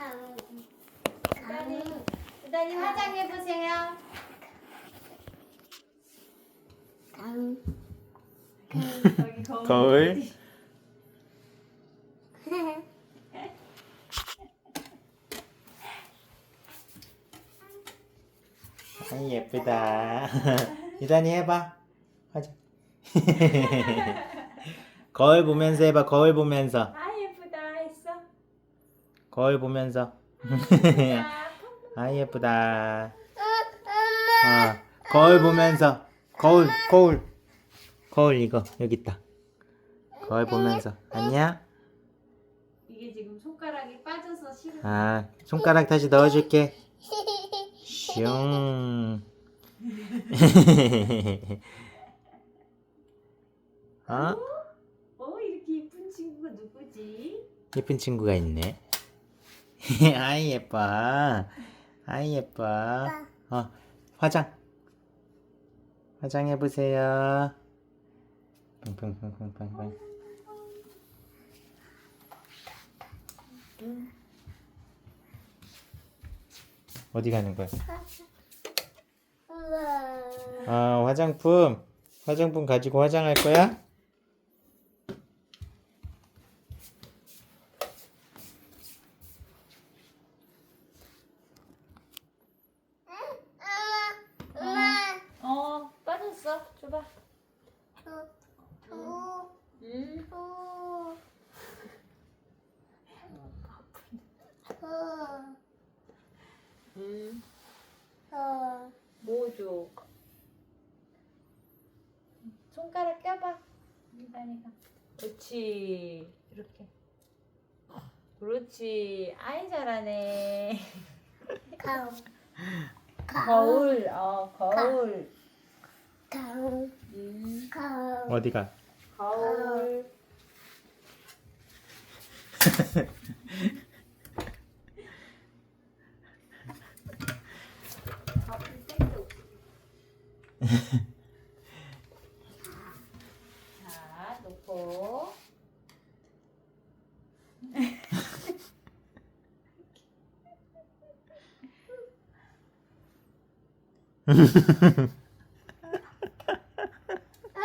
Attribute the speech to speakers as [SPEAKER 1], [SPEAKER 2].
[SPEAKER 1] 강.
[SPEAKER 2] 유단이, 유단이 화장해 보세요.
[SPEAKER 1] 강.
[SPEAKER 2] 여기 거울.
[SPEAKER 3] 아이 예쁘다. 유단이 해봐. 하자. 거울 보면서 해봐. 거울 보면서.
[SPEAKER 2] 아.
[SPEAKER 3] 거울 보면서.
[SPEAKER 2] 자,
[SPEAKER 3] 아 예쁘다. 어, 거울 보면서. 거울, 거울. 거울 이거 여기 있다. 거울 보면서. 아니야?
[SPEAKER 2] 이게 지금 손가락이 빠져서 싫어.
[SPEAKER 3] 아 손가락 다시 넣어줄게. 슝. 어?
[SPEAKER 2] 어 이렇게 이쁜 친구가 누구지?
[SPEAKER 3] 예쁜 친구가 있네. 아이 예뻐. 아이 예뻐. 어 화장. 화장해 보세요. 팡팡팡팡팡팡. 어디 가는 거야? 아 화장품. 화장품 가지고 화장할 거야?
[SPEAKER 2] 빠졌어. 줘봐.
[SPEAKER 1] 두. 두.
[SPEAKER 2] 음.
[SPEAKER 1] 두. 두.
[SPEAKER 2] 음.
[SPEAKER 1] 두.
[SPEAKER 2] 뭐 줘? 손가락 껴봐. 유단이가. 그렇지. 이렇게. 그렇지. 아이 잘하네.
[SPEAKER 1] 강.
[SPEAKER 2] 거울. 어 거울.
[SPEAKER 1] 강.
[SPEAKER 2] 음.
[SPEAKER 1] 강.
[SPEAKER 3] 어디가?
[SPEAKER 2] 거울. 자, 놓고.